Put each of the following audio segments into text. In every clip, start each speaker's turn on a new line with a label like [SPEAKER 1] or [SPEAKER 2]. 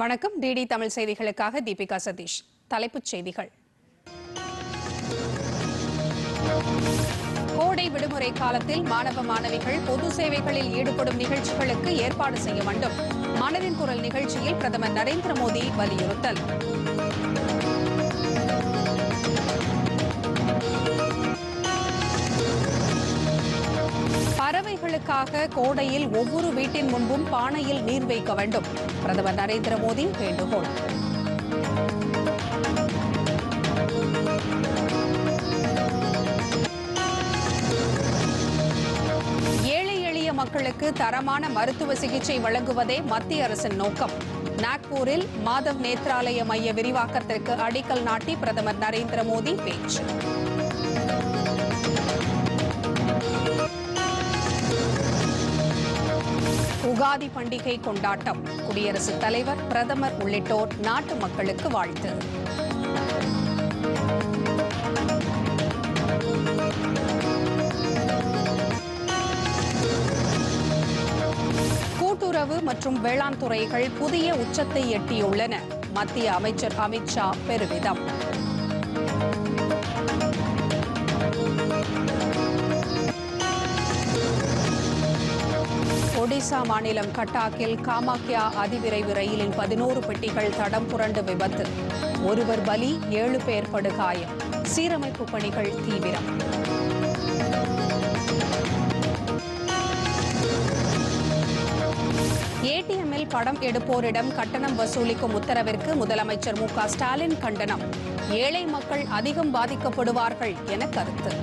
[SPEAKER 1] வணக்கம் டிடி தமிழ் செய்திகளுக்காக தீபிகா சதீஷ் தலைப்புச் செய்திகள் கோடை விடுமுறை காலத்தில் மாணவ மாணவிகள் பொது சேவைகளில் ஈடுபடும் நிகழ்ச்சிகளுக்கு ஏற்பாடு செய்ய வேண்டும் மனதின் குரல் நிகழ்ச்சியில் பிரதமர் நரேந்திர மோடி வலியுறுத்தல் பறவைகளுக்காக கோடையில் ஒவ்வொரு வீட்டின் முன்பும் பானையில் நீர் வைக்க வேண்டும் பிரதமர் நரேந்திர மோடி வேண்டுகோள் ஏழை எளிய மக்களுக்கு தரமான மருத்துவ சிகிச்சை வழங்குவதே மத்திய அரசின் நோக்கம் நாக்பூரில் மாதவ் நேத்ராலய மைய விரிவாக்கத்திற்கு அடிக்கல் நாட்டி பிரதமர் நரேந்திர மோடி பேச்சு உகாதி பண்டிகை கொண்டாட்டம் குடியரசுத் தலைவர் பிரதமர் உள்ளிட்டோர் நாட்டு மக்களுக்கு வாழ்த்து கூட்டுறவு மற்றும் வேளாண் துறைகள் புதிய உச்சத்தை எட்டியுள்ளன மத்திய அமைச்சர் அமித்ஷா பெருமிதம் ஒடிசா மாநிலம் கட்டாக்கில் காமாக்கியா அதிவிரைவு ரயிலில் பதினோரு பெட்டிகள் தடம் புரண்டு விபத்து ஒருவர் பலி ஏழு பேர் படுகாயம் சீரமைப்பு பணிகள் தீவிரம் ஏடிஎம்மில் படம் எடுப்போரிடம் கட்டணம் வசூலிக்கும் உத்தரவிற்கு முதலமைச்சர் மு ஸ்டாலின் கண்டனம் ஏழை மக்கள் அதிகம் பாதிக்கப்படுவார்கள் என கருத்து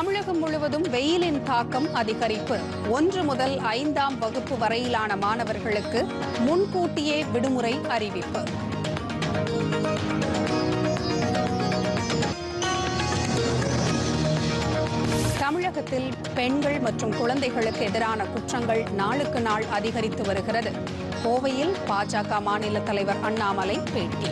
[SPEAKER 1] தமிழகம் முழுவதும் வெயிலின் தாக்கம் அதிகரிப்பு ஒன்று முதல் ஐந்தாம் வகுப்பு வரையிலான மாணவர்களுக்கு முன்கூட்டியே விடுமுறை அறிவிப்பு தமிழகத்தில் பெண்கள் மற்றும் குழந்தைகளுக்கு எதிரான குற்றங்கள் நாளுக்கு நாள் அதிகரித்து வருகிறது கோவையில் பாஜக மாநில தலைவர் அண்ணாமலை பேட்டி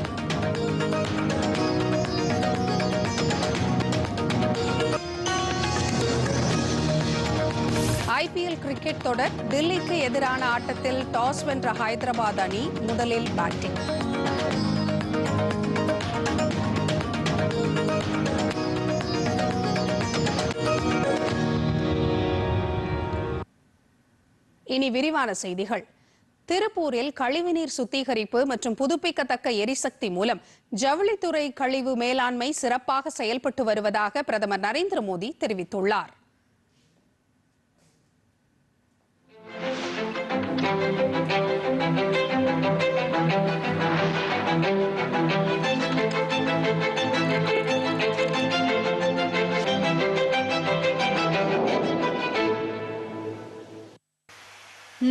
[SPEAKER 1] ஐபிஎல் கிரிக்கெட் தொடர் டெல்லிக்கு எதிரான ஆட்டத்தில் டாஸ் வென்ற ஹைதராபாத் அணி முதலில் பேட்டிங் இனி விரிவான செய்திகள் திருப்பூரில் கழிவுநீர் சுத்திகரிப்பு மற்றும் புதுப்பிக்கத்தக்க எரிசக்தி மூலம் ஜவுளித்துறை கழிவு மேலாண்மை சிறப்பாக செயல்பட்டு வருவதாக பிரதமர் நரேந்திர மோடி தெரிவித்துள்ளார்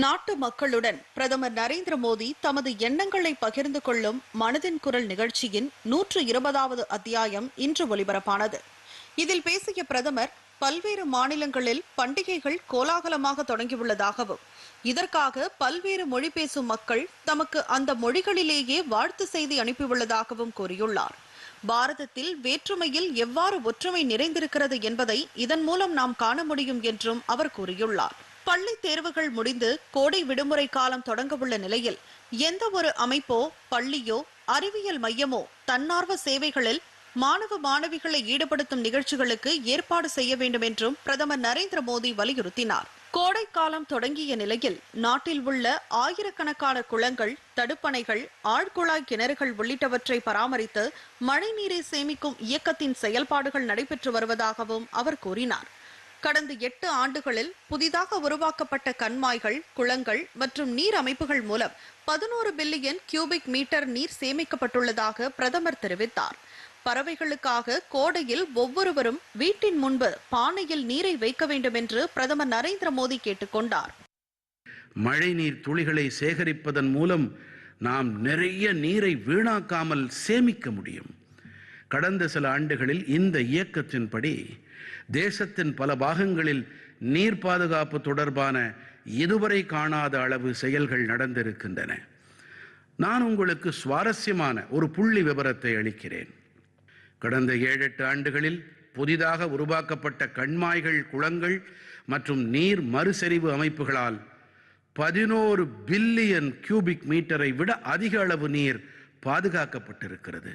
[SPEAKER 1] நாட்டு மக்களுடன் பிரதமர் நரேந்திர மோடி தமது எண்ணங்களை பகிர்ந்து கொள்ளும் மனதின் குரல் நிகழ்ச்சியின் நூற்று இருபதாவது அத்தியாயம் இன்று ஒலிபரப்பானது இதில் பேசிய பிரதமர் பல்வேறு மாநிலங்களில் பண்டிகைகள் கோலாகலமாக தொடங்கியுள்ளதாகவும் இதற்காக பல்வேறு மொழி பேசும் மக்கள் தமக்கு அந்த மொழிகளிலேயே வாழ்த்து செய்தி அனுப்பியுள்ளதாகவும் கூறியுள்ளார் பாரதத்தில் வேற்றுமையில் எவ்வாறு ஒற்றுமை நிறைந்திருக்கிறது என்பதை இதன் மூலம் நாம் காண முடியும் என்றும் அவர் கூறியுள்ளார் பள்ளி தேர்வுகள் முடிந்து கோடை விடுமுறை காலம் தொடங்க உள்ள நிலையில் எந்த ஒரு அமைப்போ பள்ளியோ அறிவியல் மையமோ தன்னார்வ சேவைகளில் மாணவ மாணவிகளை ஈடுபடுத்தும் நிகழ்ச்சிகளுக்கு ஏற்பாடு செய்ய வேண்டும் என்றும் பிரதமர் நரேந்திர மோடி வலியுறுத்தினார் கோடை காலம் தொடங்கிய நிலையில் நாட்டில் உள்ள ஆயிரக்கணக்கான குளங்கள் தடுப்பணைகள் ஆழ்குழாய் கிணறுகள் உள்ளிட்டவற்றை பராமரித்து மழைநீரை சேமிக்கும் இயக்கத்தின் செயல்பாடுகள் நடைபெற்று வருவதாகவும் அவர் கூறினார் கடந்த எட்டு ஆண்டுகளில் புதிதாக உருவாக்கப்பட்ட கண்மாய்கள் குளங்கள் மற்றும் நீர் அமைப்புகள் மூலம் பதினோரு பில்லியன் கியூபிக் மீட்டர் நீர் சேமிக்கப்பட்டுள்ளதாக பிரதமர் தெரிவித்தார் பறவைகளுக்காக கோடையில் ஒவ்வொருவரும் வீட்டின் முன்பு பானையில் நீரை வைக்க வேண்டும் என்று பிரதமர் நரேந்திர மோடி கேட்டுக்கொண்டார்
[SPEAKER 2] மழைநீர் துளிகளை சேகரிப்பதன் மூலம் நாம் நிறைய நீரை வீணாக்காமல் சேமிக்க முடியும் கடந்த சில ஆண்டுகளில் இந்த இயக்கத்தின்படி தேசத்தின் பல பாகங்களில் நீர் பாதுகாப்பு தொடர்பான இதுவரை காணாத அளவு செயல்கள் நடந்திருக்கின்றன நான் உங்களுக்கு சுவாரஸ்யமான ஒரு புள்ளி விவரத்தை அளிக்கிறேன் கடந்த ஏழெட்டு ஆண்டுகளில் புதிதாக உருவாக்கப்பட்ட கண்மாய்கள் குளங்கள் மற்றும் நீர் மறுசெறிவு அமைப்புகளால் பதினோரு பில்லியன் கியூபிக் மீட்டரை விட அதிக அளவு நீர் பாதுகாக்கப்பட்டிருக்கிறது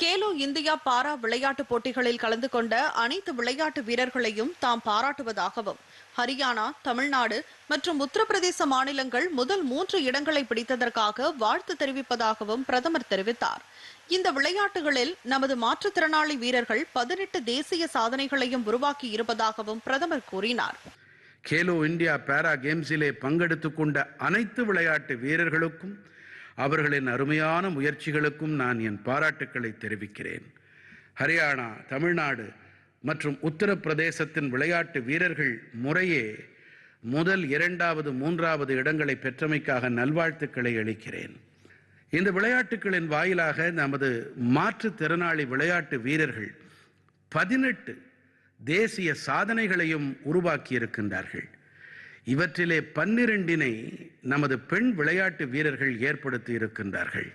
[SPEAKER 1] கேலோ இந்தியா பாரா விளையாட்டு போட்டிகளில் கலந்து கொண்ட அனைத்து விளையாட்டு வீரர்களையும் தாம் பாராட்டுவதாகவும் ஹரியானா தமிழ்நாடு மற்றும் உத்தரப்பிரதேச மாநிலங்கள் முதல் மூன்று இடங்களை பிடித்ததற்காக வாழ்த்து தெரிவிப்பதாகவும் பிரதமர் தெரிவித்தார் இந்த விளையாட்டுகளில் நமது மாற்றுத்திறனாளி வீரர்கள் பதினெட்டு தேசிய சாதனைகளையும் உருவாக்கி இருப்பதாகவும் பிரதமர் கூறினார்
[SPEAKER 2] கேலோ இந்தியா பேரா கேம்ஸிலே பங்கெடுத்துக் கொண்ட அனைத்து விளையாட்டு வீரர்களுக்கும் அவர்களின் அருமையான முயற்சிகளுக்கும் நான் என் பாராட்டுக்களை தெரிவிக்கிறேன் ஹரியானா தமிழ்நாடு மற்றும் உத்தரப்பிரதேசத்தின் விளையாட்டு வீரர்கள் முறையே முதல் இரண்டாவது மூன்றாவது இடங்களை பெற்றமைக்காக நல்வாழ்த்துக்களை அளிக்கிறேன் இந்த விளையாட்டுகளின் வாயிலாக நமது மாற்றுத்திறனாளி விளையாட்டு வீரர்கள் பதினெட்டு தேசிய சாதனைகளையும் உருவாக்கியிருக்கின்றார்கள் இவற்றிலே பன்னிரண்டினை நமது பெண் விளையாட்டு வீரர்கள் ஏற்படுத்தி இருக்கின்றார்கள்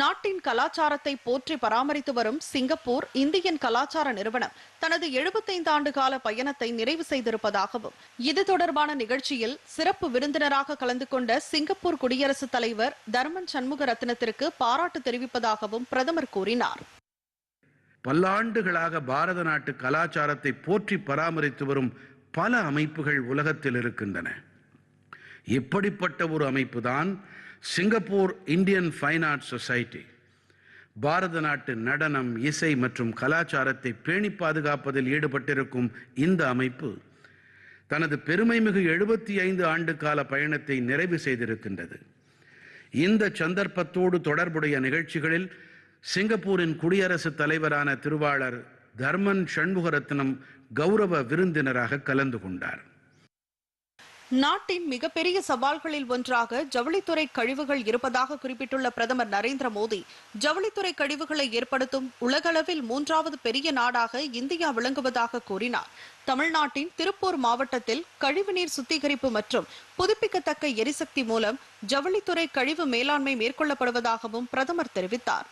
[SPEAKER 1] நாட்டின் கலாச்சாரத்தை போற்றி பராமரித்து வரும் சிங்கப்பூர் இந்தியன் கலாச்சார நிறுவனம் தனது எழுபத்தைந்து ஆண்டு கால பயணத்தை நிறைவு செய்திருப்பதாகவும் இது தொடர்பான நிகழ்ச்சியில் சிறப்பு விருந்தினராக கலந்து கொண்ட சிங்கப்பூர் குடியரசுத் தலைவர் தர்மன் சண்முக ரத்னத்திற்கு பாராட்டு தெரிவிப்பதாகவும் பிரதமர் கூறினார்
[SPEAKER 2] பல்லாண்டுகளாக பாரத நாட்டு கலாச்சாரத்தை போற்றி பராமரித்து வரும் பல அமைப்புகள் உலகத்தில் இருக்கின்றன இப்படிப்பட்ட ஒரு அமைப்புதான் Singapore Indian fine art society பாரத நாட்டு நடனம் இசை மற்றும் கலாச்சாரத்தை பேணி பாதுகாப்பதில் ஈடுபட்டிருக்கும் இந்த அமைப்பு தனது பெருமைமிகு எழுபத்தி ஐந்து ஆண்டு கால பயணத்தை நிறைவு செய்திருக்கின்றது இந்த சந்தர்ப்பத்தோடு தொடர்புடைய நிகழ்ச்சிகளில் சிங்கப்பூரின் குடியரசுத் தலைவரான திருவாளர் தர்மன் சண்முகரத்னம் கௌரவ விருந்தினராக கலந்து கொண்டார்
[SPEAKER 1] நாட்டின் மிகப்பெரிய சவால்களில் ஒன்றாக ஜவுளித்துறை கழிவுகள் இருப்பதாக குறிப்பிட்டுள்ள பிரதமர் நரேந்திர மோடி ஜவுளித்துறை கழிவுகளை ஏற்படுத்தும் உலகளவில் மூன்றாவது பெரிய நாடாக இந்தியா விளங்குவதாக கூறினார் தமிழ்நாட்டின் திருப்பூர் மாவட்டத்தில் கழிவுநீர் சுத்திகரிப்பு மற்றும் புதுப்பிக்கத்தக்க எரிசக்தி மூலம் ஜவுளித்துறை கழிவு மேலாண்மை மேற்கொள்ளப்படுவதாகவும் பிரதமர் தெரிவித்தார்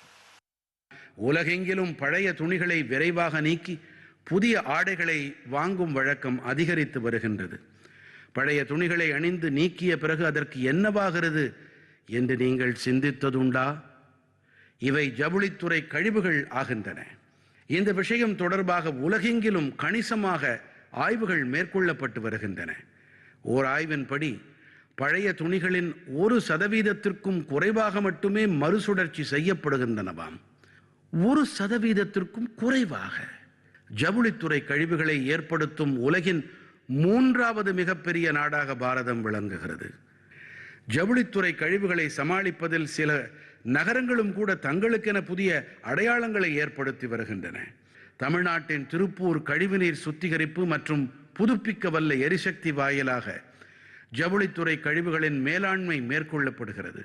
[SPEAKER 2] உலகெங்கிலும் பழைய துணிகளை விரைவாக நீக்கி புதிய ஆடைகளை வாங்கும் வழக்கம் அதிகரித்து வருகின்றது பழைய துணிகளை அணிந்து நீக்கிய பிறகு அதற்கு என்னவாகிறது என்று நீங்கள் சிந்தித்ததுண்டா இவை ஜவுளித்துறை கழிவுகள் ஆகின்றன இந்த விஷயம் தொடர்பாக உலகெங்கிலும் கணிசமாக ஆய்வுகள் மேற்கொள்ளப்பட்டு வருகின்றன ஓர் ஆய்வின்படி பழைய துணிகளின் ஒரு சதவீதத்திற்கும் குறைவாக மட்டுமே மறுசுழற்சி செய்யப்படுகின்றனவாம் ஒரு சதவீதத்திற்கும் குறைவாக ஜவுளித்துறை கழிவுகளை ஏற்படுத்தும் உலகின் மூன்றாவது மிகப்பெரிய நாடாக பாரதம் விளங்குகிறது ஜவுளித்துறை கழிவுகளை சமாளிப்பதில் சில நகரங்களும் கூட தங்களுக்கென புதிய அடையாளங்களை ஏற்படுத்தி வருகின்றன தமிழ்நாட்டின் திருப்பூர் கழிவுநீர் சுத்திகரிப்பு மற்றும் புதுப்பிக்க வல்ல எரிசக்தி வாயிலாக ஜவுளித்துறை கழிவுகளின் மேலாண்மை மேற்கொள்ளப்படுகிறது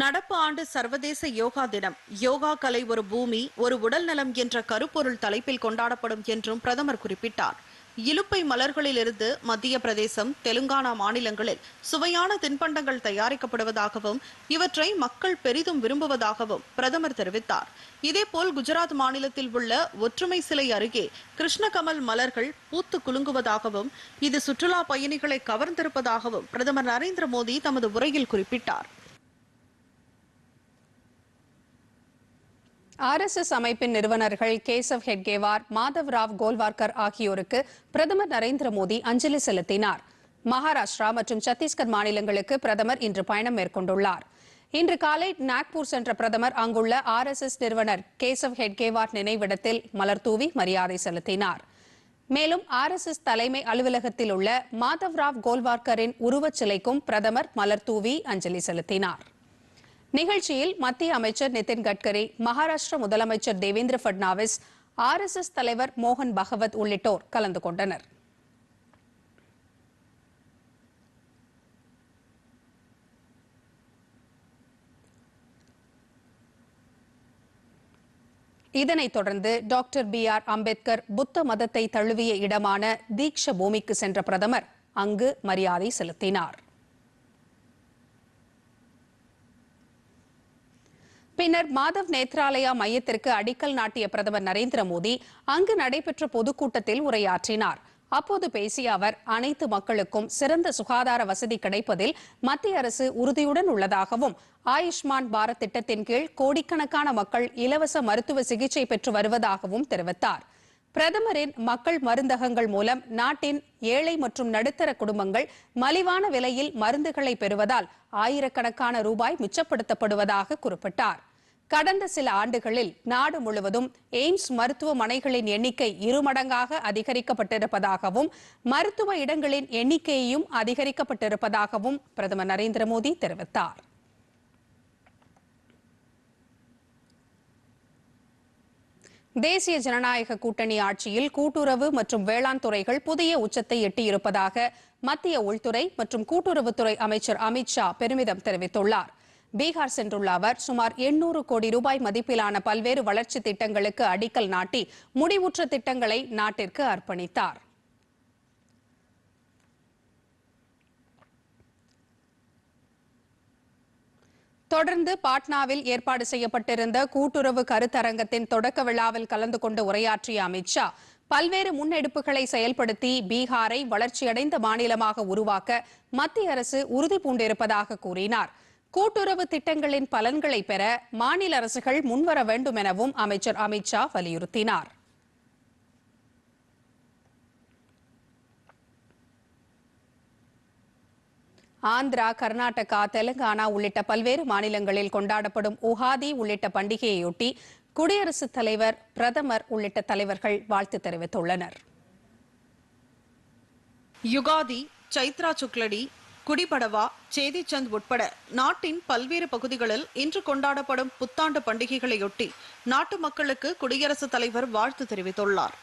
[SPEAKER 1] நடப்பு ஆண்டு சர்வதேச யோகா தினம் யோகா கலை ஒரு பூமி ஒரு உடல் நலம் என்ற கருப்பொருள் தலைப்பில் கொண்டாடப்படும் என்றும் பிரதமர் குறிப்பிட்டார் இலுப்பை மலர்களிலிருந்து மத்திய பிரதேசம் தெலுங்கானா மாநிலங்களில் சுவையான தின்பண்டங்கள் தயாரிக்கப்படுவதாகவும் இவற்றை மக்கள் பெரிதும் விரும்புவதாகவும் பிரதமர் தெரிவித்தார் இதேபோல் குஜராத் மாநிலத்தில் உள்ள ஒற்றுமை சிலை அருகே கிருஷ்ணகமல் மலர்கள் பூத்து குலுங்குவதாகவும் இது சுற்றுலா பயணிகளை கவர்ந்திருப்பதாகவும் பிரதமர் நரேந்திர மோடி தமது உரையில் குறிப்பிட்டார் ஆர்எஸ்எஸ் அமைப்பின் நிறுவனர்கள் கேசவ் ஹெட்கேவார் மாதவ் ராவ் கோல்வார்கர் ஆகியோருக்கு பிரதமர் நரேந்திர மோடி அஞ்சலி செலுத்தினார் மகாராஷ்டிரா மற்றும் சத்தீஸ்கர் மாநிலங்களுக்கு பிரதமர் இன்று பயணம் மேற்கொண்டுள்ளார் இன்று காலை நாக்பூர் சென்ற பிரதமர் அங்குள்ள ஆர்எஸ்எஸ் நிறுவனர் கேசவ் ஹெட்கேவார் நினைவிடத்தில் மலர்தூவி மரியாதை செலுத்தினார் மேலும் ஆர்எஸ்எஸ் தலைமை அலுவலகத்தில் உள்ள மாதவ் ராவ் கோல்வார்கரின் உருவச் சிலைக்கும் பிரதமர் மலர்தூவி அஞ்சலி செலுத்தினார் நிகழ்ச்சியில் மத்திய அமைச்சர் நிதின் கட்கரி மகாராஷ்டிர முதலமைச்சர் தேவேந்திர பட்னாவிஸ் எஸ் தலைவர் மோகன் பகவத் உள்ளிட்டோர் கலந்து கொண்டனர் இதனைத் தொடர்ந்து டாக்டர் பி ஆர் அம்பேத்கர் புத்த மதத்தை தழுவிய இடமான தீக்ஷ பூமிக்கு சென்ற பிரதமர் அங்கு மரியாதை செலுத்தினார் பின்னர் மாதவ் நேத்ராலயா மையத்திற்கு அடிக்கல் நாட்டிய பிரதமர் நரேந்திர மோடி அங்கு நடைபெற்ற பொதுக்கூட்டத்தில் உரையாற்றினார் அப்போது பேசிய அவர் அனைத்து மக்களுக்கும் சிறந்த சுகாதார வசதி கிடைப்பதில் மத்திய அரசு உறுதியுடன் உள்ளதாகவும் ஆயுஷ்மான் பாரத் திட்டத்தின் கீழ் கோடிக்கணக்கான மக்கள் இலவச மருத்துவ சிகிச்சை பெற்று வருவதாகவும் தெரிவித்தார் பிரதமரின் மக்கள் மருந்தகங்கள் மூலம் நாட்டின் ஏழை மற்றும் நடுத்தர குடும்பங்கள் மலிவான விலையில் மருந்துகளை பெறுவதால் ஆயிரக்கணக்கான ரூபாய் மிச்சப்படுத்தப்படுவதாக குறிப்பிட்டார் கடந்த சில ஆண்டுகளில் நாடு முழுவதும் எய்ம்ஸ் மருத்துவமனைகளின் எண்ணிக்கை இருமடங்காக அதிகரிக்கப்பட்டிருப்பதாகவும் மருத்துவ இடங்களின் எண்ணிக்கையையும் அதிகரிக்கப்பட்டிருப்பதாகவும் பிரதமர் நரேந்திர மோடி தெரிவித்தார் தேசிய ஜனநாயக கூட்டணி ஆட்சியில் கூட்டுறவு மற்றும் வேளாண் துறைகள் புதிய உச்சத்தை எட்டியிருப்பதாக மத்திய உள்துறை மற்றும் கூட்டுறவுத்துறை அமைச்சர் அமித் ஷா பெருமிதம் தெரிவித்துள்ளாா் பீகார் சென்றுள்ள அவர் சுமார் எண்ணூறு கோடி ரூபாய் மதிப்பிலான பல்வேறு வளர்ச்சி திட்டங்களுக்கு அடிக்கல் நாட்டி முடிவுற்ற திட்டங்களை நாட்டிற்கு அர்ப்பணித்தார் தொடர்ந்து பாட்னாவில் ஏற்பாடு செய்யப்பட்டிருந்த கூட்டுறவு கருத்தரங்கத்தின் தொடக்க விழாவில் கலந்து கொண்டு உரையாற்றிய அமித் ஷா பல்வேறு முன்னெடுப்புகளை செயல்படுத்தி பீகாரை வளர்ச்சியடைந்த மாநிலமாக உருவாக்க மத்திய அரசு உறுதி பூண்டிருப்பதாக கூறினாா் கூட்டுறவு திட்டங்களின் பலன்களை பெற மாநில அரசுகள் முன்வர வேண்டும் எனவும் அமைச்சர் அமித்ஷா வலியுறுத்தினார் ஆந்திரா கர்நாடகா தெலுங்கானா உள்ளிட்ட பல்வேறு மாநிலங்களில் கொண்டாடப்படும் உகாதி உள்ளிட்ட பண்டிகையையொட்டி குடியரசுத் தலைவர் பிரதமர் உள்ளிட்ட தலைவர்கள் வாழ்த்து தெரிவித்துள்ளனர் யுகாதி சைத்ரா சுக்லடி குடிபடவா சேதிச்சந்த் உட்பட நாட்டின் பல்வேறு பகுதிகளில் இன்று கொண்டாடப்படும் புத்தாண்டு பண்டிகைகளையொட்டி நாட்டு மக்களுக்கு குடியரசுத் தலைவர் வாழ்த்து தெரிவித்துள்ளார்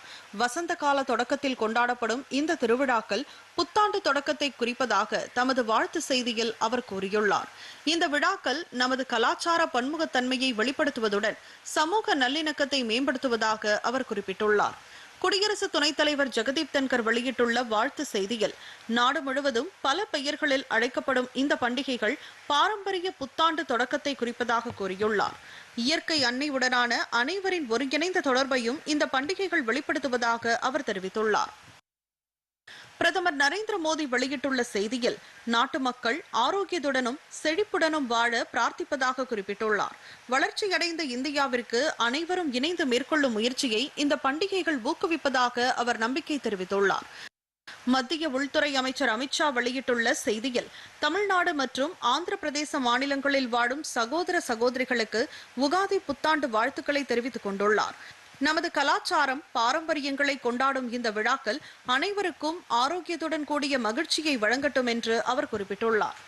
[SPEAKER 1] வசந்த கால தொடக்கத்தில் கொண்டாடப்படும் இந்த திருவிழாக்கள் புத்தாண்டு தொடக்கத்தை குறிப்பதாக தமது வாழ்த்து செய்தியில் அவர் கூறியுள்ளார் இந்த விழாக்கள் நமது கலாச்சார பன்முகத்தன்மையை வெளிப்படுத்துவதுடன் சமூக நல்லிணக்கத்தை மேம்படுத்துவதாக அவர் குறிப்பிட்டுள்ளார் குடியரசு துணைத் தலைவர் ஜெகதீப் தன்கர் வெளியிட்டுள்ள வாழ்த்து செய்தியில் நாடு முழுவதும் பல பெயர்களில் அழைக்கப்படும் இந்த பண்டிகைகள் பாரம்பரிய புத்தாண்டு தொடக்கத்தை குறிப்பதாக கூறியுள்ளார் இயற்கை அன்னையுடனான அனைவரின் ஒருங்கிணைந்த தொடர்பையும் இந்த பண்டிகைகள் வெளிப்படுத்துவதாக அவர் தெரிவித்துள்ளார் பிரதமர் நரேந்திர மோடி வெளியிட்டுள்ள செய்தியில் நாட்டு மக்கள் ஆரோக்கியத்துடனும் செழிப்புடனும் வாழ பிரார்த்திப்பதாக குறிப்பிட்டுள்ளார் வளர்ச்சியடைந்த இந்தியாவிற்கு அனைவரும் இணைந்து மேற்கொள்ளும் முயற்சியை இந்த பண்டிகைகள் ஊக்குவிப்பதாக அவர் நம்பிக்கை தெரிவித்துள்ளார் மத்திய உள்துறை அமைச்சர் அமித்ஷா வெளியிட்டுள்ள செய்தியில் தமிழ்நாடு மற்றும் ஆந்திர பிரதேச மாநிலங்களில் வாழும் சகோதர சகோதரிகளுக்கு உகாதி புத்தாண்டு வாழ்த்துக்களை தெரிவித்துக் கொண்டுள்ளார் நமது கலாச்சாரம் பாரம்பரியங்களை கொண்டாடும் இந்த விழாக்கள் அனைவருக்கும் ஆரோக்கியத்துடன் கூடிய மகிழ்ச்சியை வழங்கட்டும் என்று அவர் குறிப்பிட்டுள்ளார்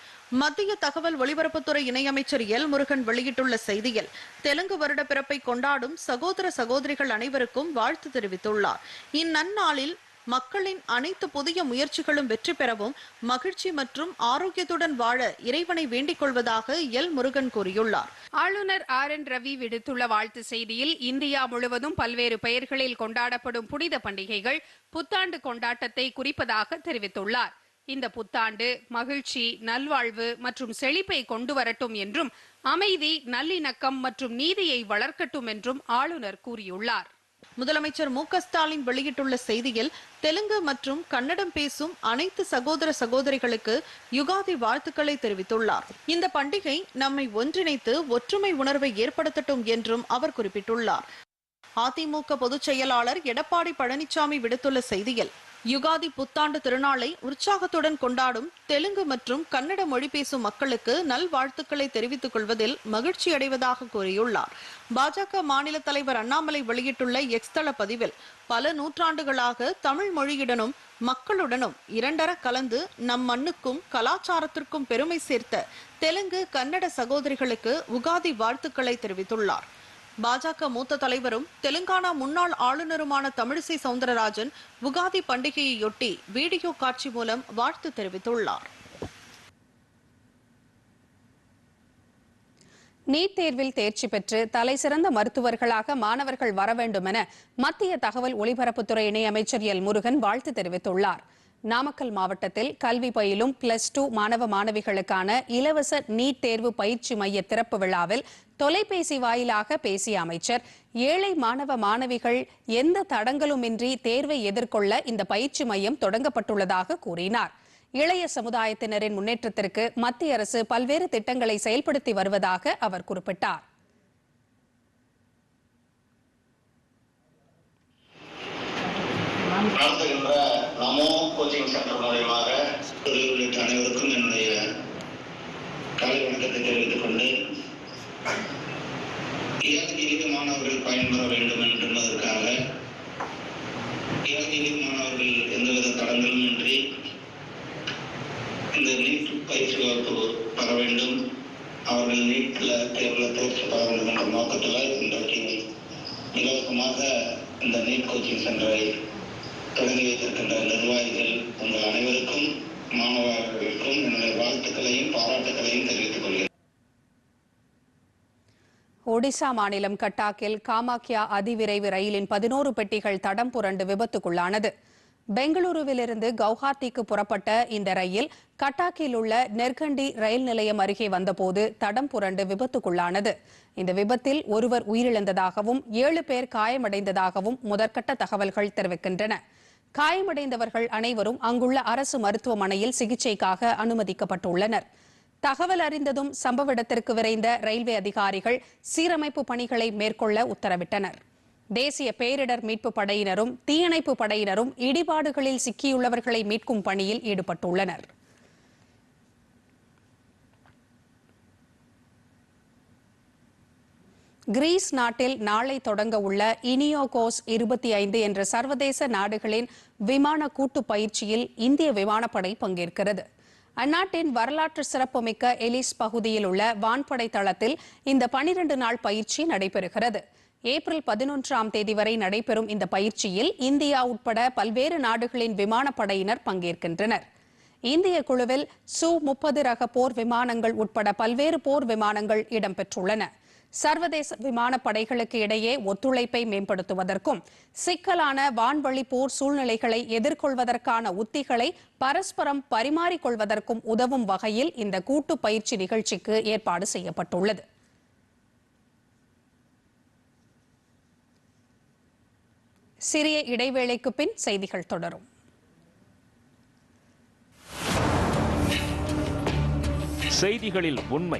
[SPEAKER 1] மத்திய தகவல் ஒலிபரப்புத்துறை இணையமைச்சர் எல் முருகன் வெளியிட்டுள்ள செய்தியில் தெலுங்கு வருட பிறப்பை கொண்டாடும் சகோதர சகோதரிகள் அனைவருக்கும் வாழ்த்து தெரிவித்துள்ளார் இந்நன்னாளில் மக்களின் அனைத்து புதிய முயற்சிகளும் வெற்றி பெறவும் மகிழ்ச்சி மற்றும் ஆரோக்கியத்துடன் வாழ இறைவனை வேண்டிக் கொள்வதாக எல் முருகன் கூறியுள்ளார் ஆளுநர் ஆர் என் ரவி விடுத்துள்ள வாழ்த்து செய்தியில் இந்தியா முழுவதும் பல்வேறு பெயர்களில் கொண்டாடப்படும் புனித பண்டிகைகள் புத்தாண்டு கொண்டாட்டத்தை குறிப்பதாக தெரிவித்துள்ளார் இந்த புத்தாண்டு மகிழ்ச்சி நல்வாழ்வு மற்றும் செழிப்பை கொண்டு வரட்டும் என்றும் அமைதி நல்லிணக்கம் மற்றும் நீதியை வளர்க்கட்டும் என்றும் ஆளுநர் கூறியுள்ளார் முதலமைச்சர் மு ஸ்டாலின் வெளியிட்டுள்ள செய்தியில் தெலுங்கு மற்றும் கன்னடம் பேசும் அனைத்து சகோதர சகோதரிகளுக்கு யுகாதி வாழ்த்துக்களை தெரிவித்துள்ளார் இந்த பண்டிகை நம்மை ஒன்றிணைத்து ஒற்றுமை உணர்வை ஏற்படுத்தட்டும் என்றும் அவர் குறிப்பிட்டுள்ளார் அதிமுக பொதுச் செயலாளர் எடப்பாடி பழனிசாமி விடுத்துள்ள செய்தியில் யுகாதி புத்தாண்டு திருநாளை உற்சாகத்துடன் கொண்டாடும் தெலுங்கு மற்றும் கன்னட மொழி பேசும் மக்களுக்கு நல்வாழ்த்துக்களை தெரிவித்துக் கொள்வதில் மகிழ்ச்சி அடைவதாக கூறியுள்ளார் பாஜக மாநில தலைவர் அண்ணாமலை வெளியிட்டுள்ள எக்ஸ் தள பதிவில் பல நூற்றாண்டுகளாக தமிழ் மொழியுடனும் மக்களுடனும் இரண்டர கலந்து நம் மண்ணுக்கும் கலாச்சாரத்திற்கும் பெருமை சேர்த்த தெலுங்கு கன்னட சகோதரிகளுக்கு உகாதி வாழ்த்துக்களை தெரிவித்துள்ளார் பாஜக மூத்த தலைவரும் தெலுங்கானா முன்னாள் ஆளுநருமான தமிழிசை சவுந்தரராஜன் உகாதி பண்டிகையையொட்டி வீடியோ காட்சி மூலம் வாழ்த்து தெரிவித்துள்ளார் நீட் தேர்வில் தேர்ச்சி பெற்று தலை சிறந்த மருத்துவர்களாக மாணவர்கள் வர வேண்டும் என மத்திய தகவல் ஒலிபரப்புத்துறை இணையமைச்சர் எல் முருகன் வாழ்த்து தெரிவித்துள்ளாா் நாமக்கல் மாவட்டத்தில் கல்வி பயிலும் பிளஸ் டூ மாணவ மாணவிகளுக்கான இலவச நீட் தேர்வு பயிற்சி மைய திறப்பு விழாவில் தொலைபேசி வாயிலாக பேசிய அமைச்சர் ஏழை மாணவ மாணவிகள் எந்த தடங்களுமின்றி தேர்வை எதிர்கொள்ள இந்த பயிற்சி மையம் தொடங்கப்பட்டுள்ளதாக கூறினார் இளைய சமுதாயத்தினரின் முன்னேற்றத்திற்கு மத்திய அரசு பல்வேறு திட்டங்களை செயல்படுத்தி வருவதாக அவர் குறிப்பிட்டார் ராமோ கோச்சிங் சென்டர் மூலயமாக உள்ளிட்ட அனைவருக்கும் என்னுடைய கலை வணக்கத்தை தெரிவித்துக் கொண்டு இலங்கை மாணவர்கள் பயன்பெற வேண்டும் என்பதற்காக இலங்கை மாணவர்கள் எந்தவித தடங்களும் இன்றி இந்த நீட் பயிற்சி வகுப்பு பெற வேண்டும் அவர்கள் நீட்டில் தேர்வில் தேர்ச்சி பெற வேண்டும் என்ற நோக்கத்தில் இன்றைக்கு இலவசமாக இந்த நீட் கோச்சிங் சென்டரை பெற்றுள்ள நிர்வாகிகள் உங்கள் அனைவருக்கும் மாணவர்களுக்கும் என்னுடைய வாழ்த்துக்களையும் பாராட்டுகளையும் தெரிவித்துக் கொள்கிறேன் ஒடிசா மாநிலம் கட்டாக்கில் காமாக்கியா அதிவிரைவு ரயிலின் பதினோரு பெட்டிகள் தடம் புரண்டு விபத்துக்குள்ளானது பெங்களூருவிலிருந்து கவுஹாத்திக்கு புறப்பட்ட இந்த ரயில் கட்டாக்கில் உள்ள நெர்கண்டி ரயில் நிலையம் அருகே வந்தபோது தடம் புரண்டு விபத்துக்குள்ளானது இந்த விபத்தில் ஒருவர் உயிரிழந்ததாகவும் ஏழு பேர் காயமடைந்ததாகவும் முதற்கட்ட தகவல்கள் தெரிவிக்கின்றன காயமடைந்தவர்கள் அனைவரும் அங்குள்ள அரசு மருத்துவமனையில் சிகிச்சைக்காக அனுமதிக்கப்பட்டுள்ளனர் தகவல் அறிந்ததும் சம்பவ இடத்திற்கு விரைந்த ரயில்வே அதிகாரிகள் சீரமைப்பு பணிகளை மேற்கொள்ள உத்தரவிட்டனர் தேசிய பேரிடர் மீட்பு படையினரும் தீயணைப்பு படையினரும் இடிபாடுகளில் சிக்கியுள்ளவர்களை மீட்கும் பணியில் ஈடுபட்டுள்ளனர் கிரீஸ் நாட்டில் நாளை தொடங்க உள்ள இனியோகோஸ் இருபத்தி ஐந்து என்ற சர்வதேச நாடுகளின் விமான கூட்டு பயிற்சியில் இந்திய விமானப்படை பங்கேற்கிறது அந்நாட்டின் வரலாற்று சிறப்புமிக்க எலிஸ் பகுதியில் உள்ள வான்படை தளத்தில் இந்த பனிரண்டு நாள் பயிற்சி நடைபெறுகிறது ஏப்ரல் பதினொன்றாம் தேதி வரை நடைபெறும் இந்த பயிற்சியில் இந்தியா உட்பட பல்வேறு நாடுகளின் விமானப்படையினர் பங்கேற்கின்றனர் இந்திய குழுவில் சு முப்பது ரக போர் விமானங்கள் உட்பட பல்வேறு போர் விமானங்கள் இடம்பெற்றுள்ளன சர்வதேச படைகளுக்கு இடையே ஒத்துழைப்பை மேம்படுத்துவதற்கும் சிக்கலான வான்வழி போர் சூழ்நிலைகளை எதிர்கொள்வதற்கான உத்திகளை பரஸ்பரம் பரிமாறிக்கொள்வதற்கும் உதவும் வகையில் இந்த கூட்டு பயிற்சி நிகழ்ச்சிக்கு ஏற்பாடு செய்யப்பட்டுள்ளது சிறிய இடைவேளைக்கு பின் செய்திகள் தொடரும்
[SPEAKER 3] செய்திகளில் உண்மை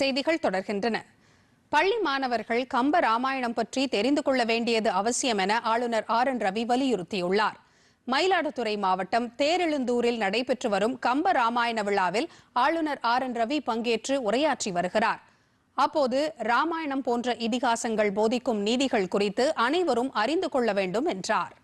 [SPEAKER 1] செய்திகள் தொடர்கின்றன பள்ளி மாணவர்கள் கம்ப ராமாயணம் பற்றி தெரிந்து கொள்ள வேண்டியது அவசியம் என ஆளுநர் ஆர் என் ரவி வலியுறுத்தியுள்ளார் மயிலாடுதுறை மாவட்டம் தேரெழுந்தூரில் நடைபெற்று வரும் கம்ப ராமாயண விழாவில் ஆளுநர் ஆர் என் ரவி பங்கேற்று உரையாற்றி வருகிறார் அப்போது ராமாயணம் போன்ற இதிகாசங்கள் போதிக்கும் நீதிகள் குறித்து அனைவரும் அறிந்து கொள்ள வேண்டும் என்றார்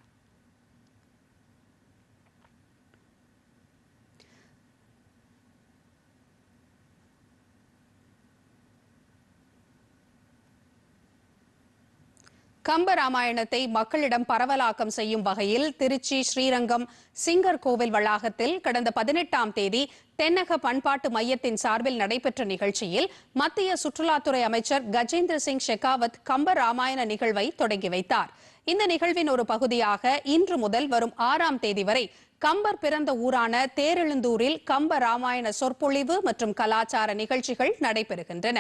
[SPEAKER 1] கம்ப ராமாயணத்தை மக்களிடம் பரவலாக்கம் செய்யும் வகையில் திருச்சி ஸ்ரீரங்கம் சிங்கர் கோவில் வளாகத்தில் கடந்த பதினெட்டாம் தேதி தென்னக பண்பாட்டு மையத்தின் சார்பில் நடைபெற்ற நிகழ்ச்சியில் மத்திய சுற்றுலாத்துறை அமைச்சர் கஜேந்திர சிங் ஷெகாவத் கம்ப ராமாயண நிகழ்வை தொடங்கி வைத்தார் இந்த நிகழ்வின் ஒரு பகுதியாக இன்று முதல் வரும் ஆறாம் தேதி வரை கம்பர் பிறந்த ஊரான தேரெழுந்தூரில் கம்ப ராமாயண சொற்பொழிவு மற்றும் கலாச்சார நிகழ்ச்சிகள் நடைபெறுகின்றன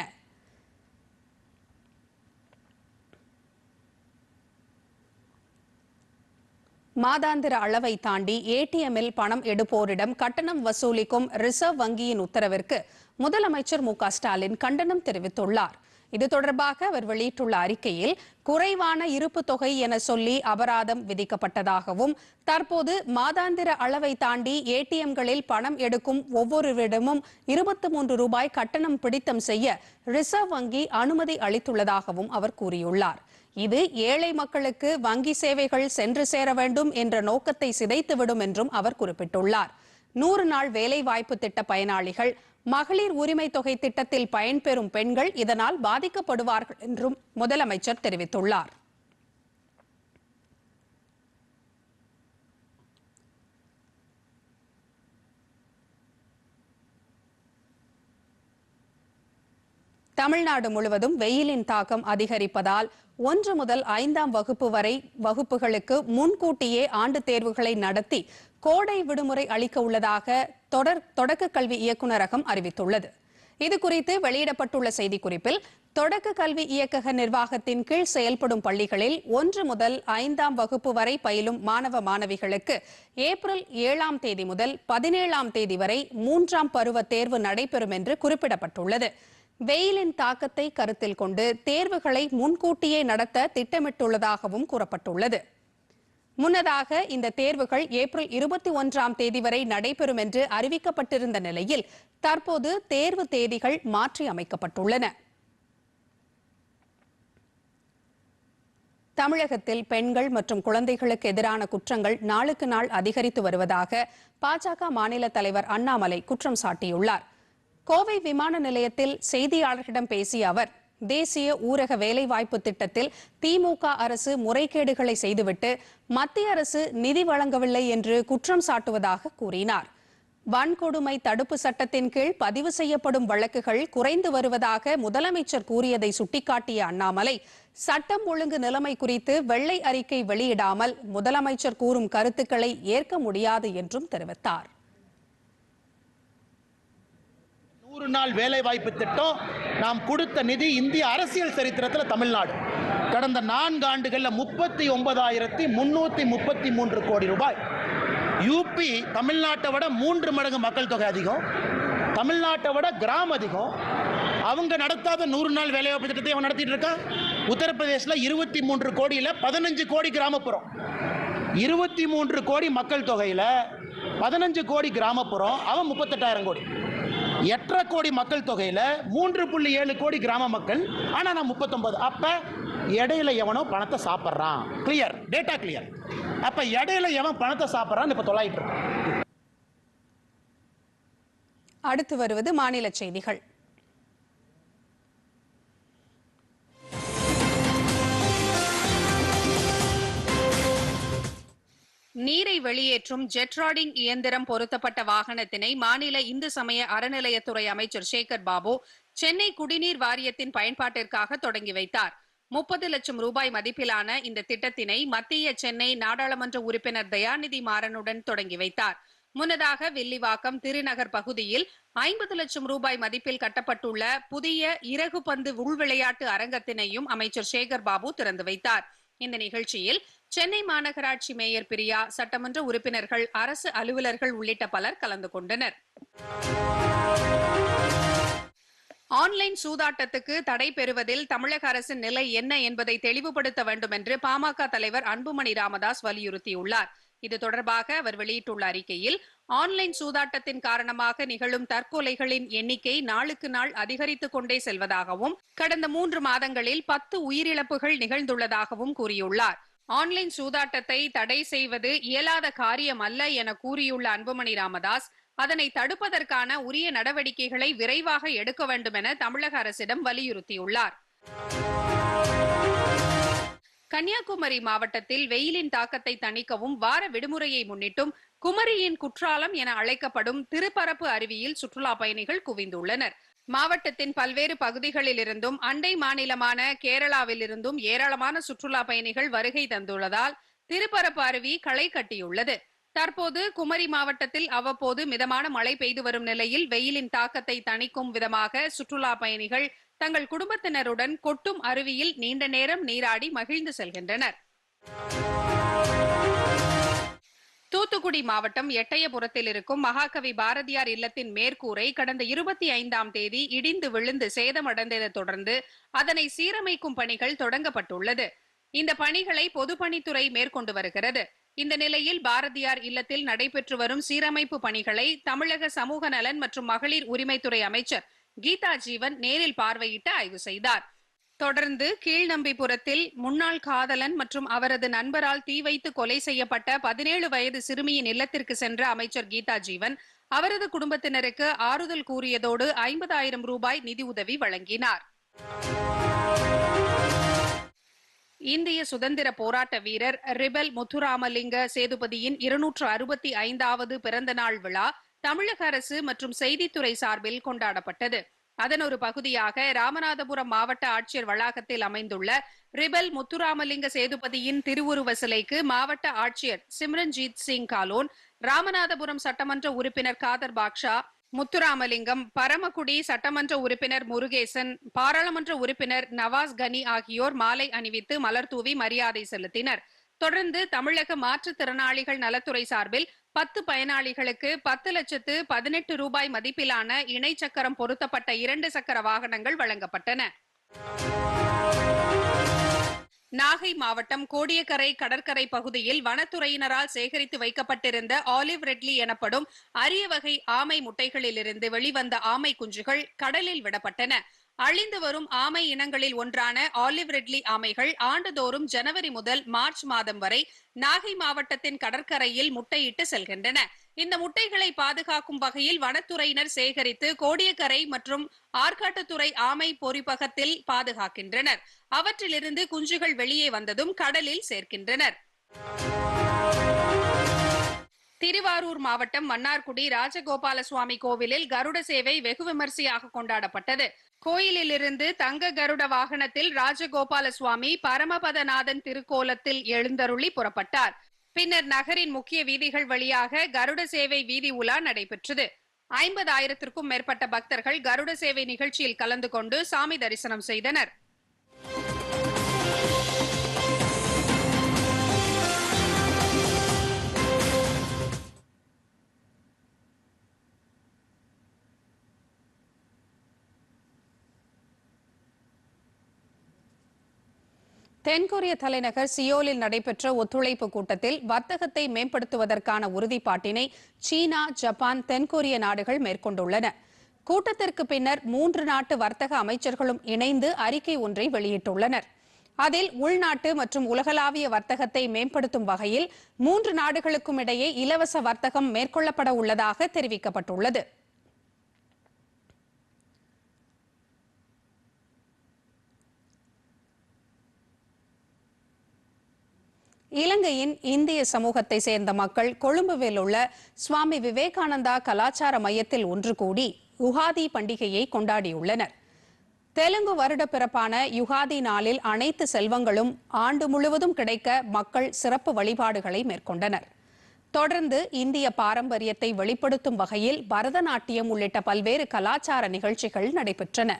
[SPEAKER 1] மாதாந்திர அளவை தாண்டி ஏடிஎம்மில் பணம் எடுப்போரிடம் கட்டணம் வசூலிக்கும் ரிசர்வ் வங்கியின் உத்தரவிற்கு முதலமைச்சர் மு ஸ்டாலின் கண்டனம் தெரிவித்துள்ளார் இது தொடர்பாக அவர் வெளியிட்டுள்ள அறிக்கையில் குறைவான இருப்பு தொகை என சொல்லி அபராதம் விதிக்கப்பட்டதாகவும் தற்போது மாதாந்திர அளவை தாண்டி ஏடிஎம்களில் பணம் எடுக்கும் ஒவ்வொருவரிடமும் இருபத்தி மூன்று ரூபாய் கட்டணம் பிடித்தம் செய்ய ரிசர்வ் வங்கி அனுமதி அளித்துள்ளதாகவும் அவர் கூறியுள்ளார் இது ஏழை மக்களுக்கு வங்கி சேவைகள் சென்று சேர வேண்டும் என்ற நோக்கத்தை சிதைத்துவிடும் என்றும் அவர் குறிப்பிட்டுள்ளார் நூறு நாள் வேலைவாய்ப்பு திட்ட பயனாளிகள் மகளிர் உரிமை தொகை திட்டத்தில் பயன்பெறும் பெண்கள் இதனால் பாதிக்கப்படுவார்கள் என்றும் முதலமைச்சர் தெரிவித்துள்ளார் தமிழ்நாடு முழுவதும் வெயிலின் தாக்கம் அதிகரிப்பதால் ஒன்று முதல் ஐந்தாம் வகுப்பு வரை வகுப்புகளுக்கு முன்கூட்டியே ஆண்டு தேர்வுகளை நடத்தி கோடை விடுமுறை அளிக்க உள்ளதாக தொடர் தொடக்க கல்வி இயக்குநரகம் அறிவித்துள்ளது இதுகுறித்து வெளியிடப்பட்டுள்ள செய்திக்குறிப்பில் தொடக்க கல்வி இயக்கக நிர்வாகத்தின் கீழ் செயல்படும் பள்ளிகளில் ஒன்று முதல் ஐந்தாம் வகுப்பு வரை பயிலும் மாணவ மாணவிகளுக்கு ஏப்ரல் ஏழாம் தேதி முதல் பதினேழாம் தேதி வரை மூன்றாம் பருவ தேர்வு நடைபெறும் என்று குறிப்பிடப்பட்டுள்ளது வெயிலின் தாக்கத்தை கருத்தில் கொண்டு தேர்வுகளை முன்கூட்டியே நடத்த திட்டமிட்டுள்ளதாகவும் கூறப்பட்டுள்ளது முன்னதாக இந்த தேர்வுகள் ஏப்ரல் இருபத்தி ஒன்றாம் தேதி வரை நடைபெறும் என்று அறிவிக்கப்பட்டிருந்த நிலையில் தற்போது தேர்வு தேதிகள் மாற்றி அமைக்கப்பட்டுள்ளன தமிழகத்தில் பெண்கள் மற்றும் குழந்தைகளுக்கு எதிரான குற்றங்கள் நாளுக்கு நாள் அதிகரித்து வருவதாக பாஜக மாநில தலைவர் அண்ணாமலை குற்றம் சாட்டியுள்ளார் கோவை விமான நிலையத்தில் செய்தியாளர்களிடம் பேசிய அவர் தேசிய ஊரக வேலைவாய்ப்பு திட்டத்தில் திமுக அரசு முறைகேடுகளை செய்துவிட்டு மத்திய அரசு நிதி வழங்கவில்லை என்று குற்றம் சாட்டுவதாக கூறினார் வன்கொடுமை தடுப்பு சட்டத்தின் கீழ் பதிவு செய்யப்படும் வழக்குகள் குறைந்து வருவதாக முதலமைச்சர் கூறியதை சுட்டிக்காட்டிய அண்ணாமலை சட்டம் ஒழுங்கு நிலைமை குறித்து வெள்ளை அறிக்கை வெளியிடாமல் முதலமைச்சர் கூறும் கருத்துக்களை ஏற்க முடியாது என்றும் தெரிவித்தார்
[SPEAKER 4] நூறு நாள் வேலைவாய்ப்பு திட்டம் நாம் கொடுத்த நிதி இந்திய அரசியல் சரித்திரத்தில் தமிழ்நாடு கடந்த நான்கு ஆண்டுகளில் முப்பத்தி ஒன்பதாயிரத்தி முன்னூற்றி முப்பத்தி மூன்று கோடி ரூபாய் யூபி தமிழ்நாட்டை விட மூன்று மடங்கு மக்கள் தொகை அதிகம் தமிழ்நாட்டை விட கிராம் அதிகம் அவங்க நடத்தாத நூறு நாள் வேலைவாய்ப்பு திட்டத்தை அவன் நடத்திட்டு இருக்கான் உத்தரப்பிரதேசில் இருபத்தி மூன்று கோடியில் பதினஞ்சு கோடி கிராமப்புறம் இருபத்தி மூன்று கோடி மக்கள் தொகையில் பதினஞ்சு கோடி கிராமப்புறம் அவன் முப்பத்தெட்டாயிரம் கோடி எட்டரை கோடி மக்கள் தொகையில் மூன்று புள்ளி ஏழு கோடி கிராம மக்கள் ஆனால் நான் முப்பத்தொன்பது அப்போ இடையில எவனோ பணத்தை சாப்பிட்றான் கிளியர் டேட்டா கிளியர் அப்போ இடையில எவன் பணத்தை சாப்பிட்றான்னு இப்போ தொள்ளாயிட்டு
[SPEAKER 1] அடுத்து வருவது மாநில செய்திகள் நீரை வெளியேற்றும் ஜெட்ராடிங் இயந்திரம் பொருத்தப்பட்ட வாகனத்தினை மாநில இந்து சமய அறநிலையத்துறை அமைச்சர் சேகர் பாபு சென்னை குடிநீர் வாரியத்தின் பயன்பாட்டிற்காக தொடங்கி வைத்தார் முப்பது லட்சம் ரூபாய் மதிப்பிலான இந்த திட்டத்தினை மத்திய சென்னை நாடாளுமன்ற உறுப்பினர் தயாநிதி மாறனுடன் தொடங்கி வைத்தார் முன்னதாக வில்லிவாக்கம் திருநகர் பகுதியில் ஐம்பது லட்சம் ரூபாய் மதிப்பில் கட்டப்பட்டுள்ள புதிய இறகு பந்து உள்விளையாட்டு அரங்கத்தினையும் அமைச்சர் சேகர் பாபு திறந்து வைத்தார் இந்த நிகழ்ச்சியில் சென்னை மாநகராட்சி மேயர் பிரியா சட்டமன்ற உறுப்பினர்கள் அரசு அலுவலர்கள் உள்ளிட்ட பலர் கலந்து கொண்டனர் ஆன்லைன் சூதாட்டத்துக்கு தடை பெறுவதில் தமிழக அரசின் நிலை என்ன என்பதை தெளிவுபடுத்த வேண்டும் என்று பாமக தலைவர் அன்புமணி ராமதாஸ் வலியுறுத்தியுள்ளார் இது தொடர்பாக அவர் வெளியிட்டுள்ள அறிக்கையில் ஆன்லைன் சூதாட்டத்தின் காரணமாக நிகழும் தற்கொலைகளின் எண்ணிக்கை நாளுக்கு நாள் அதிகரித்துக் கொண்டே செல்வதாகவும் கடந்த மூன்று மாதங்களில் பத்து உயிரிழப்புகள் நிகழ்ந்துள்ளதாகவும் கூறியுள்ளார் ஆன்லைன் சூதாட்டத்தை தடை செய்வது இயலாத காரியம் அல்ல என கூறியுள்ள அன்புமணி ராமதாஸ் அதனை தடுப்பதற்கான உரிய நடவடிக்கைகளை விரைவாக எடுக்க வேண்டும் என தமிழக அரசிடம் வலியுறுத்தியுள்ளார் கன்னியாகுமரி மாவட்டத்தில் வெயிலின் தாக்கத்தை தணிக்கவும் வார விடுமுறையை முன்னிட்டும் குமரியின் குற்றாலம் என அழைக்கப்படும் திருப்பரப்பு அருவியில் சுற்றுலா பயணிகள் குவிந்துள்ளனர் மாவட்டத்தின் பல்வேறு பகுதிகளிலிருந்தும் அண்டை மாநிலமான கேரளாவிலிருந்தும் ஏராளமான சுற்றுலா பயணிகள் வருகை தந்துள்ளதால் திருப்பரப்பு அருவி களை கட்டியுள்ளது தற்போது குமரி மாவட்டத்தில் அவ்வப்போது மிதமான மழை பெய்து வரும் நிலையில் வெயிலின் தாக்கத்தை தணிக்கும் விதமாக சுற்றுலா பயணிகள் தங்கள் குடும்பத்தினருடன் கொட்டும் அருவியில் நீண்ட நேரம் நீராடி மகிழ்ந்து செல்கின்றனர் தூத்துக்குடி மாவட்டம் எட்டயபுரத்தில் இருக்கும் மகாகவி பாரதியார் இல்லத்தின் மேற்கூரை கடந்த இருபத்தி ஐந்தாம் தேதி இடிந்து விழுந்து சேதமடைந்ததை தொடர்ந்து அதனை சீரமைக்கும் பணிகள் தொடங்கப்பட்டுள்ளது இந்த பணிகளை பொதுப்பணித்துறை மேற்கொண்டு வருகிறது இந்த நிலையில் பாரதியார் இல்லத்தில் நடைபெற்று வரும் சீரமைப்பு பணிகளை தமிழக சமூக நலன் மற்றும் மகளிர் உரிமைத்துறை அமைச்சர் கீதா ஜீவன் நேரில் பார்வையிட்டு ஆய்வு செய்தார் தொடர்ந்து கீழ்நம்பிபுரத்தில் முன்னாள் காதலன் மற்றும் அவரது நண்பரால் தீ வைத்து கொலை செய்யப்பட்ட பதினேழு வயது சிறுமியின் இல்லத்திற்கு சென்ற அமைச்சர் கீதா ஜீவன் அவரது குடும்பத்தினருக்கு ஆறுதல் கூறியதோடு ஐம்பதாயிரம் ரூபாய் நிதி உதவி வழங்கினார் இந்திய சுதந்திர போராட்ட வீரர் ரிபல் முத்துராமலிங்க சேதுபதியின் இருநூற்று அறுபத்தி ஐந்தாவது பிறந்த நாள் விழா தமிழக அரசு மற்றும் செய்தித்துறை சார்பில் கொண்டாடப்பட்டது அதன் ஒரு பகுதியாக ராமநாதபுரம் மாவட்ட ஆட்சியர் வளாகத்தில் அமைந்துள்ள ரிபல் முத்துராமலிங்க சேதுபதியின் திருவுருவ சிலைக்கு மாவட்ட ஆட்சியர் சிம்ரன்ஜித் சிங் காலோன் ராமநாதபுரம் சட்டமன்ற உறுப்பினர் காதர் பாக்ஷா முத்துராமலிங்கம் பரமக்குடி சட்டமன்ற உறுப்பினர் முருகேசன் பாராளுமன்ற உறுப்பினர் நவாஸ் கனி ஆகியோர் மாலை அணிவித்து மலர்தூவி மரியாதை செலுத்தினர் தொடர்ந்து தமிழக மாற்றுத்திறனாளிகள் நலத்துறை சார்பில் பத்து பயனாளிகளுக்கு பத்து லட்சத்து பதினெட்டு ரூபாய் மதிப்பிலான இணை சக்கரம் பொருத்தப்பட்ட இரண்டு சக்கர வாகனங்கள் வழங்கப்பட்டன நாகை மாவட்டம் கோடியக்கரை கடற்கரை பகுதியில் வனத்துறையினரால் சேகரித்து வைக்கப்பட்டிருந்த ஆலிவ் ரெட்லி எனப்படும் அரிய வகை ஆமை முட்டைகளிலிருந்து வெளிவந்த ஆமை குஞ்சுகள் கடலில் விடப்பட்டன அழிந்து வரும் ஆமை இனங்களில் ஒன்றான ஆலிவ் ரெட்லி ஆமைகள் ஆண்டுதோறும் ஜனவரி முதல் மார்ச் மாதம் வரை நாகை மாவட்டத்தின் கடற்கரையில் முட்டையிட்டு செல்கின்றன இந்த முட்டைகளை பாதுகாக்கும் வகையில் வனத்துறையினர் சேகரித்து கோடியக்கரை மற்றும் ஆற்காட்டுத்துறை ஆமை பொறிப்பகத்தில் பாதுகாக்கின்றனர் அவற்றிலிருந்து குஞ்சுகள் வெளியே வந்ததும் கடலில் சேர்க்கின்றனர் திருவாரூர் மாவட்டம் மன்னார்குடி ராஜகோபாலசுவாமி கோவிலில் கருட சேவை வெகு விமரிசையாக கொண்டாடப்பட்டது கோயிலிலிருந்து தங்க கருட வாகனத்தில் ராஜகோபால சுவாமி பரமபதநாதன் திருக்கோலத்தில் எழுந்தருளி புறப்பட்டார் பின்னர் நகரின் முக்கிய வீதிகள் வழியாக கருட சேவை வீதி உலா நடைபெற்றது ஐம்பதாயிரத்திற்கும் மேற்பட்ட பக்தர்கள் கருட சேவை நிகழ்ச்சியில் கலந்து கொண்டு சாமி தரிசனம் செய்தனர் தென்கொரிய தலைநகர் சியோலில் நடைபெற்ற ஒத்துழைப்பு கூட்டத்தில் வர்த்தகத்தை மேம்படுத்துவதற்கான உறுதிப்பாட்டினை சீனா ஜப்பான் தென்கொரிய நாடுகள் மேற்கொண்டுள்ளன கூட்டத்திற்கு பின்னர் மூன்று நாட்டு வர்த்தக அமைச்சர்களும் இணைந்து அறிக்கை ஒன்றை வெளியிட்டுள்ளனர் அதில் உள்நாட்டு மற்றும் உலகளாவிய வர்த்தகத்தை மேம்படுத்தும் வகையில் மூன்று நாடுகளுக்கும் இடையே இலவச வர்த்தகம் மேற்கொள்ளப்பட உள்ளதாக தெரிவிக்கப்பட்டுள்ளது இலங்கையின் இந்திய சமூகத்தை சேர்ந்த மக்கள் கொழும்புவில் உள்ள சுவாமி விவேகானந்தா கலாச்சார மையத்தில் ஒன்று கூடி யுகாதி பண்டிகையை கொண்டாடியுள்ளனர் தெலுங்கு வருட பிறப்பான யுகாதி நாளில் அனைத்து செல்வங்களும் ஆண்டு முழுவதும் கிடைக்க மக்கள் சிறப்பு வழிபாடுகளை மேற்கொண்டனர் தொடர்ந்து இந்திய பாரம்பரியத்தை வெளிப்படுத்தும் வகையில் பரதநாட்டியம் உள்ளிட்ட பல்வேறு கலாச்சார நிகழ்ச்சிகள் நடைபெற்றன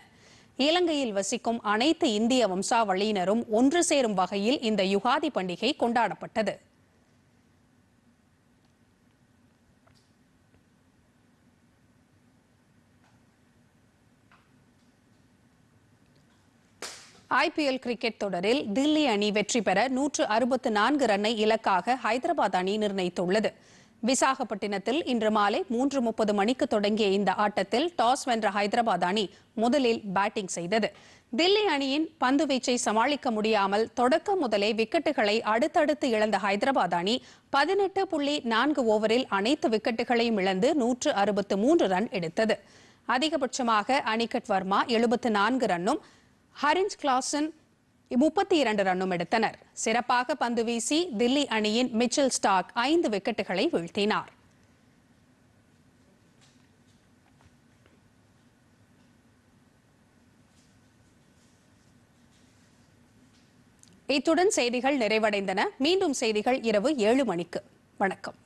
[SPEAKER 1] இலங்கையில் வசிக்கும் அனைத்து இந்திய வம்சாவளியினரும் ஒன்று சேரும் வகையில் இந்த யுகாதி பண்டிகை கொண்டாடப்பட்டது ஐபிஎல் கிரிக்கெட் தொடரில் தில்லி அணி வெற்றி பெற நூற்று அறுபத்து நான்கு ரன்னை இலக்காக ஹைதராபாத் அணி நிர்ணயித்துள்ளது விசாகப்பட்டினத்தில் இன்று மாலை மூன்று முப்பது மணிக்கு தொடங்கிய இந்த ஆட்டத்தில் டாஸ் வென்ற ஹைதராபாத் அணி முதலில் பேட்டிங் செய்தது தில்லி அணியின் பந்து வீச்சை சமாளிக்க முடியாமல் தொடக்க முதலே விக்கெட்டுகளை அடுத்தடுத்து இழந்த ஹைதராபாத் அணி பதினெட்டு புள்ளி நான்கு ஓவரில் அனைத்து விக்கெட்டுகளையும் இழந்து நூற்று அறுபத்து மூன்று ரன் எடுத்தது அதிகபட்சமாக அனிகட் வர்மா எழுபத்து நான்கு ரன்னும் ஹரிஞ்ச் கிளாசன் முப்பத்தி இரண்டு ரன்னும் எடுத்தனர் சிறப்பாக பந்து வீசி தில்லி அணியின் மிச்சல் ஸ்டாக் ஐந்து விக்கெட்டுகளை வீழ்த்தினார் இத்துடன் செய்திகள் நிறைவடைந்தன மீண்டும் செய்திகள் இரவு ஏழு மணிக்கு வணக்கம்